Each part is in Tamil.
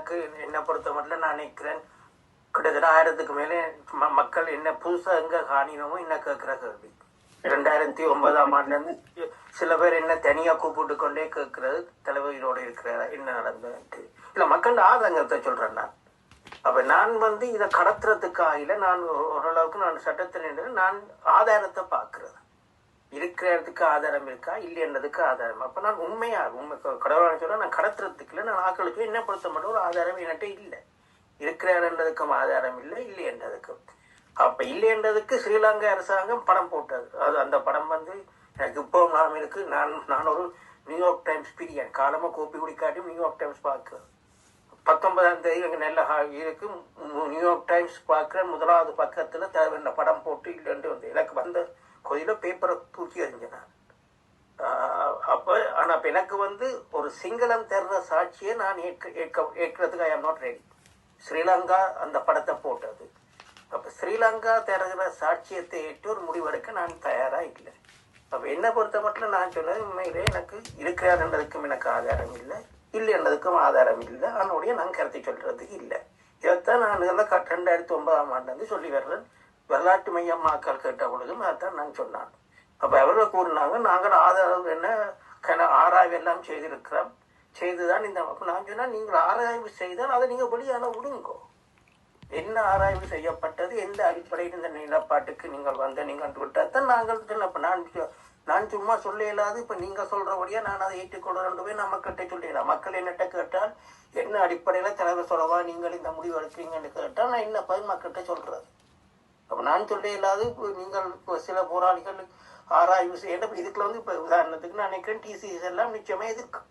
எனக்கு என்னை பொறுத்த மட்டும் நான் நினைக்கிறேன் கிட்டத்தட்ட ஆயிரத்துக்கு மேலே ம- மக்கள் என்ன புதுசாக எங்கே காணினமோ என்ன கேட்குற கேள்வி. ரெண்டாயிரத்தி ஒன்பதாம் ஆண்டுலேருந்து சில பேர் என்ன தனியாக கூப்பிட்டு கொண்டே கேட்கறது தலைவரோடு இருக்கிறதா என்ன நடந்தது? இல்லை மக்கள் ஆதங்கத்தை சொல்கிறேன் நான். அப்போ நான் வந்து இதை கடத்துறதுக்காக நான் ஓரளவுக்கு நான் சட்டத்தில் நின்று நான் ஆதாரத்தை பார்க்குறேன் இருக்கிற இடத்துக்கு ஆதாரம் இருக்கா? இல்லைன்றதுக்கு ஆதாரம். அப்போ நான் உண்மையா உண்மை கடவுளான சொல்ல நான் கடத்துறதுக்கு இல்லை நான் ஆக்களுக்கு என்ன பொறுத்த மட்டும் ஒரு ஆதாரம் என்கிட்ட இல்லை. இருக்கிறாருன்றதுக்கும் ஆதாரம் இல்லை இல்லைன்றதுக்கும் அப்போ இல்லைன்றதுக்கு ஸ்ரீலங்கா அரசாங்கம் படம் போட்டது. அது அந்த படம் வந்து எனக்கு இப்போ நாம் இருக்கு. நான் நான் ஒரு நியூயார்க் டைம்ஸ் பிரியன் காலமாக கோப்பி குடிக்காட்டியும் நியூயார்க் டைம்ஸ் பார்க்குறேன். பத்தொன்பதாம் தேதி எங்கள் நெல்ல ஹா- இருக்கு. நியூயார்க் டைம்ஸ் பார்க்குறேன். முதலாவது பக்கத்தில் தேவையான படம் போட்டு இல்லைன்ட்டு வந்து எனக்கு வந்த கொதில பேப்பரை தூக்கி அறிஞ்சினான் அப்போ ஆனால் இப்போ எனக்கு வந்து ஒரு சிங்களம் தர்ற சாட்சியை நான் ஏற்க ஏற்க ஏற்கிறதுக்கு ஐ ஆம் நாட் ரெடி ஸ்ரீலங்கா அந்த படத்தை போட்டது. அப்போ ஸ்ரீலங்கா தருகிற சாட்சியத்தை ஏற்று ஒரு முடிவெடுக்க நான் தயாராக இல்லை. அப்போ என்னை பொறுத்த மட்டும் நான் சொன்னது உண்மையிலே எனக்கு இருக்கிறார்ன்றதுக்கும் எனக்கு ஆதாரம் இல்லை இல்லை என்றதுக்கும் ஆதாரம் இல்லை அதனுடைய நான் கருத்தை சொல்கிறதுக்கு இல்லை. இதைத்தான் நான் இதெல்லாம் கட் ரெண்டாயிரத்தி ஒன்பதாம் ஆண்டு வந்து சொல்லி வர்றேன். வரலாற்று மையமாக்கல் கேட்ட பொழுதும் அதான் நான் சொன்னான் அப்போ அவர்கள் கூறினாங்க நாங்கள் ஆதரவு என்ன கன ஆராய்வு எல்லாம் செய்திருக்கிறோம். செய்துதான் இந்த அப்ப நான் சொன்னால் நீங்கள் ஆராய்வு செய்தால் அதை நீங்கள் வெளியான விடுங்கோ. என்ன ஆராய்வு செய்யப்பட்டது எந்த அடிப்படையில் இந்த நிலப்பாட்டுக்கு நீங்கள் வந்த நீங்கள் விட்டாதான் நாங்கள் சொல்ல இப்போ நான் சொ- நான் சும்மா சொல்ல இயலாது. இப்போ நீங்கள் சொல்கிறபடியாக நான் அதை ஏற்றுக்கொள்றேன் போய் நான் மக்கள்கிட்ட சொல்லிடலாம். மக்கள் என்னட்ட கேட்டால் என்ன அடிப்படையில் தலைவர் சொல்லவா? நீங்கள் இந்த முடிவு எடுக்கிறீங்கன்னு கேட்டால் நான் என்ன பதில் மக்கள்கிட்ட சொல்கிறது அப்போ நான் சொல்ல இல்லாது நீங்கள் இப்போ சில போராளிகள் ஆராய்வு செய்யணும். இதுக்குள்ள வந்து இப்போ உதாரணத்துக்கு நான் நினைக்கிறேன் டிசிஎஸ் எல்லாம் நிச்சயமே எதிர்க்கும்.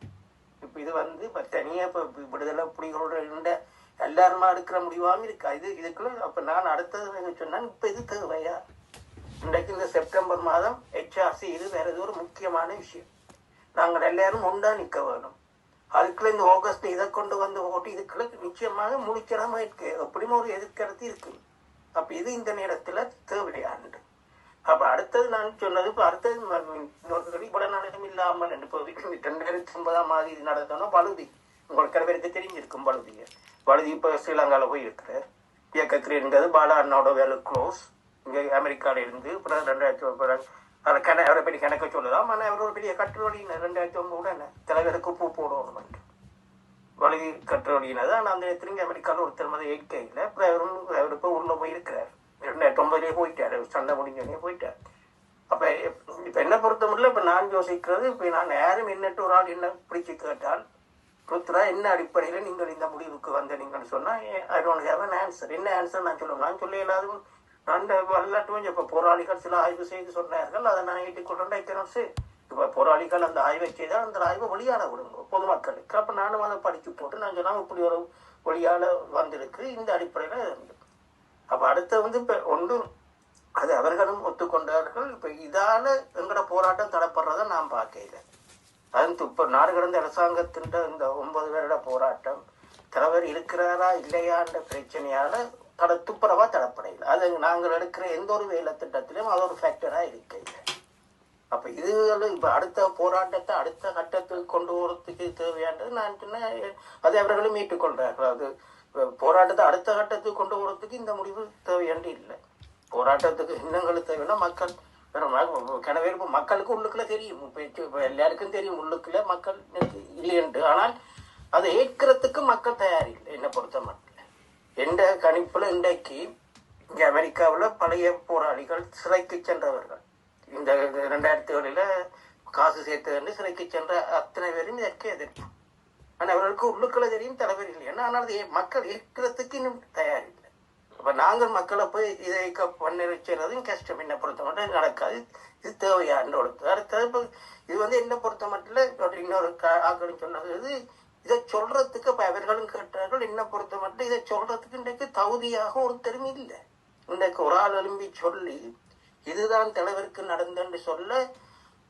இப்போ இது வந்து இப்போ தனியாக இப்போ விடுதலை புலிகளோட இருந்த எல்லாருமா எடுக்கிற முடிவாகவும் இருக்கா? இது இதுக்குள்ள அப்போ நான் அடுத்தது சொன்னேன் இப்போ இது தேவையா? இன்றைக்கு இந்த செப்டம்பர் மாதம் ஹெச்ஆர்சி இது வேற ஒரு முக்கியமான விஷயம். நாங்கள் எல்லாரும் ஒன்றா நிற்க வேணும். அதுக்குள்ள இந்த ஆகஸ்ட் இதை கொண்டு வந்து ஓட்டி இதுக்குள்ள நிச்சயமாக முடிச்சிடாம இருக்கு. எப்படியும் ஒரு எதிர்கருத்து இருக்கு அப்ப இது இந்த நேரத்துல தேவையாண்டு அப்ப அடுத்தது நான் சொன்னது இப்ப அடுத்தது இன்னொரு வெளிப்பட நடனம் இல்லாமல் இப்போ ரெண்டாயிரத்தி ஒன்பதாம் மாதம் இது நடத்தணும் பழுதி. உங்களுக்கு சில பேருக்கு தெரிஞ்சிருக்கும் பழுதிய பழுதி இப்ப ஸ்ரீலங்கால போய் இருக்கிறார் இருந்தது பாலா அண்ணாவோட வேலை க்ளோஸ். இங்கே அமெரிக்கால இருந்து அப்புறம் ரெண்டாயிரத்தி ஒன்பது அதை கண அவரை பெரிய கணக்க சொல்லலாம். ஆனால் அவர் ஒரு பெரிய கட்டுரை ரெண்டாயிரத்தி ஒன்பது உடனே. தலைவருக்கு பூ போடணும் வழி கட்டுரையினது ஆனால் அந்த திரும்பி அமெரிக்காவில் ஒருத்தர் மாதிரி ஏற்கையில் அப்புறம் அவர் இப்போ உள்ள போயிருக்கிறார். ரெண்டாயிரத்தி ஒன்பதுலேயே போயிட்டார். சண்டை முடிஞ்சோடனே போயிட்டார். அப்போ இப்போ என்ன பொறுத்த முடியல இப்போ நான் யோசிக்கிறது இப்போ நான் யாரும் என்னட்டு ஒரு ஆள் என்ன பிடிச்சு கேட்டால் ருத்ரா என்ன அடிப்படையில் நீங்கள் இந்த முடிவுக்கு வந்த நீங்கள் சொன்னால் I don't have an answer என்ன ஆன்சர் நான் சொல்லுவேன் நான் சொல்ல இல்லாத நான் வரலாற்று இப்போ போராளிகள் சில ஆய்வு செய்து சொன்னார்கள். அதை நான் ஏற்றுக்கொண்டு ஐக்கணும் இப்போ போராளிகள் அந்த ஆய்வை செய்தால் அந்த ஆய்வை வெளியாட விடுங்க பொதுமக்களுக்கு அப்போ நானும் அதை படிச்சு போட்டு நான் சொன்னால் இப்படி ஒரு வழியால் வந்திருக்கு. இந்த அடிப்படையில் இருந்து அப்போ அடுத்து வந்து இப்போ ஒன்று அது அவர்களும் ஒத்துக்கொண்டார்கள். இப்போ இதால் எங்களோட போராட்டம் தடப்படுறத நான் பார்க்கல அது இப்போ நாடு கடந்த அரசாங்கத்தின் இந்த ஒன்பது பேரோட போராட்டம் தலைவர் இருக்கிறாரா இல்லையான்ற பிரச்சனையால் தட துப்புரவாக தடப்படையில் அது நாங்கள் எடுக்கிற எந்த ஒரு வேலை திட்டத்திலும் அது ஒரு ஃபேக்டராக இருக்கையில் அப்ப இதுகள் இப்ப அடுத்த போராட்டத்தை அடுத்த கட்டத்துக்கு கொண்டு போறதுக்கு தேவையானது நான் சொன்னேன் அதை அவர்களும் ஏற்றுக்கொண்டார்கள். அது போராட்டத்தை அடுத்த கட்டத்துக்கு கொண்டு போறதுக்கு இந்த முடிவு தேவையாண்டு இல்லை. போராட்டத்துக்கு இன்னங்கள் தேவைன்னா மக்கள் கனவே மக்களுக்கு உள்ளுக்குள்ள தெரியும். இப்போ எல்லாருக்கும் தெரியும் உள்ளுக்குள்ள மக்கள் இல்லையென்று ஆனால் அதை ஏற்கிறதுக்கு மக்கள் தயார் இல்லை என்னை பொறுத்த மட்டும் எந்த கணிப்புல இன்றைக்கு இங்கே அமெரிக்காவில் பழைய போராளிகள் சிறைக்கு சென்றவர்கள். இந்த ரெண்டாயிரத்தி ஏழில் காசு சேர்த்ததுன்னு சிறைக்கு சென்ற அத்தனை பேரும் இதற்கு எதிர்ப்பு. ஆனால் அவர்களுக்கு உள்ளுக்குள்ள தெரியும் தலைவர் இல்லை. ஏன்னா ஆனால் அது மக்கள் இருக்கிறதுக்கு இன்னும் தயார் இல்லை அப்போ நாங்கள் மக்களை போய் இதை க- பண்ண வச்சுறதும் கஷ்டம். என்ன பொறுத்த மட்டும் நடக்காது. இது தேவையான்னு ஒழுத்து. அடுத்தது இப்போ இது வந்து என்ன பொறுத்த மட்டும் இன்னொரு கா- சொன்னது இது இதை சொல்றதுக்கு இப்போ அவர்களும் கேட்டார்கள். என்ன பொறுத்த மட்டும் இதை சொல்றதுக்கு இன்றைக்கு தகுதியாக ஒருத்தரும் இல்லை. இன்றைக்கு ஒரு ஆள் எழும்பி சொல்லி இதுதான் தலைவருக்கு நடந்தன்னு சொல்ல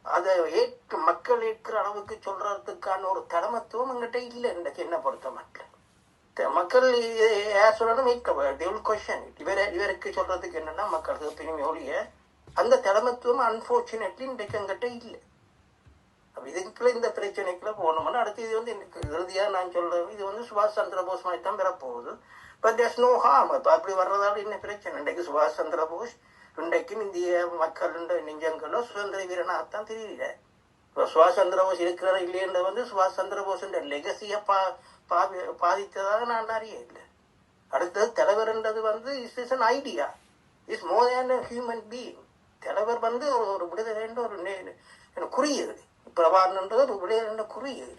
அதை ஏற்று மக்கள் ஏற்கிற அளவுக்கு சொல்றதுக்கான ஒரு தலைமத்துவம் எங்கிட்ட இல்லை இன்றைக்கு என்ன பொறுத்த மட்டும் த- மக்கள் யார் சொல்லணும் ஏற்க கொஷன் இவர இவருக்கு சொல்றதுக்கு என்னன்னா மக்களுக்கு பிரிமை ஒழிய அந்த தலைமத்துவம் அன்பார்ச்சுனேட்லி இன்றைக்கு எங்கிட்ட இல்லை. இதுக்குள்ள இந்த பிரச்சனைக்குள்ள போகணும்னா அடுத்து இது வந்து எனக்கு இறுதியா நான் சொல்றேன் இது வந்து சுபாஷ் சந்திர போஸ் மாதிரி தான் பெறப்போகுது பட் தேர்ஸ் நோ ஹார்ம் இப்போ அப்படி வர்றதால என்ன பிரச்சனை? இன்றைக்கு சுபாஷ் சந்திர போஸ் இன்றைக்கும் இந்திய மக்கள் நெஞ்சங்களோ சுதந்திர வீரனாகத்தான் தெரியல இப்போ சுபாஷ் சந்திர போஸ் இருக்கிறாரா இல்லையன்ற வந்து சுபாஷ் சந்திர போஸ்ன்ற லெகசியை பா பாதி பாதித்ததாக நான் அறிய இல்லை அடுத்தது தலைவர்ன்றது வந்து is is an idea is more than human being தலைவர் வந்து ஒரு ஒரு விடுதலைன்ற ஒரு குறியீடு. பிரபாகரன்றது ஒரு விடுதலைன்ற குறியீடு.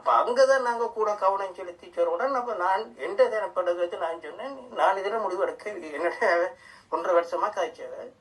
அப்போ அங்கே தான் நாங்கள் கூட கவனம் செலுத்தி சொல்லுவோம் அப்போ நான் எந்த தினப்படுகிறது நான் சொன்னேன் நான் இதில் முடிவெடுக்க என்னுடைய ஒன்றரை வருஷமாக காய்ச்சவன்